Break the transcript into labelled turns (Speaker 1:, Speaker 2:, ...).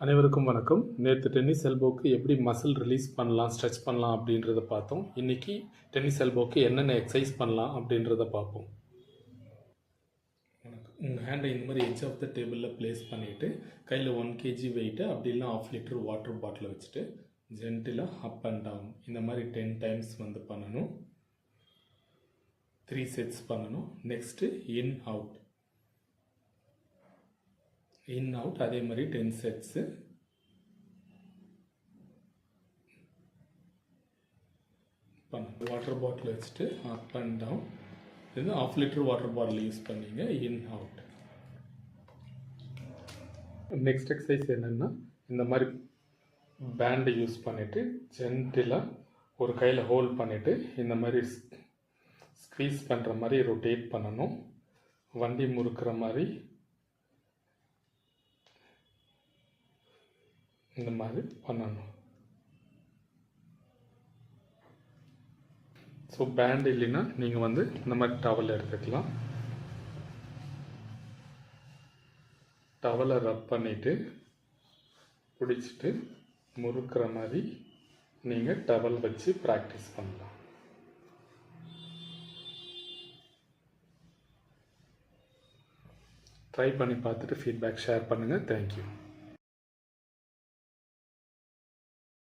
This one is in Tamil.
Speaker 1: அனைவருக்கும் வணக்கம். நேற்று டென்னிஸ் எல்போக்கு எப்படி மசில் ரிலீஸ் பண்ணலாம் ஸ்ட்ரெச் பண்ணலாம் அப்படின்றத பார்த்தோம். இன்றைக்கி டென்னிஸ் எல்போக்கு என்னென்ன எக்ஸசைஸ் பண்ணலாம் அப்படின்றத பார்ப்போம். வணக்கம் உங்கள் ஹேண்டை இந்த மாதிரி எட்ஜ் ஆஃப் த டேபிளில் ப்ளேஸ் பண்ணிவிட்டு கையில் ஒன் கேஜி வெயிட்டு அப்படி இல்லை ஆஃப் லிட்டர் வாட்டர் பாட்டில் வச்சுட்டு ஜென்டிலாக அப் அண்ட் டவுன் இந்த மாதிரி டென் டைம்ஸ் வந்து பண்ணணும். த்ரீ செட்ஸ் பண்ணணும். Next in out in out அதே மாதிரி டென் செட்ஸு பண்ண. வாட்டர் பாட்டில் வச்சுட்டு அப் அண்ட் டவுன் இது half litre water bottle use பண்ணிங்க. இன் அவுட் நெக்ஸ்ட் எக்ஸசைஸ் என்னென்னா இந்த மாதிரி பேண்டை யூஸ் பண்ணிவிட்டு ஜென்டிலாக ஒரு கையில் ஹோல்ட் பண்ணிவிட்டு இந்த மாதிரி ஸ்க்வீஸ் பண்ணுற மாதிரி ரொட்டேட் பண்ணணும். வண்டி முறுக்கிற மாதிரி இந்த மாதிரி பண்ணணும். ஸோ பேண்ட் இல்லைன்னா நீங்கள் வந்து இந்த மாதிரி டவல் எடுத்துக்கலாம். டவலை ரப் பண்ணிவிட்டு பிடிச்சிட்டு முறுக்கிற மாதிரி நீங்கள் டவல் வச்சு ப்ராக்டிஸ் பண்ணலாம். ட்ரை பண்ணி பார்த்துட்டு ஃபீட்பேக் ஷேர் பண்ணுங்கள் தேங்க்யூ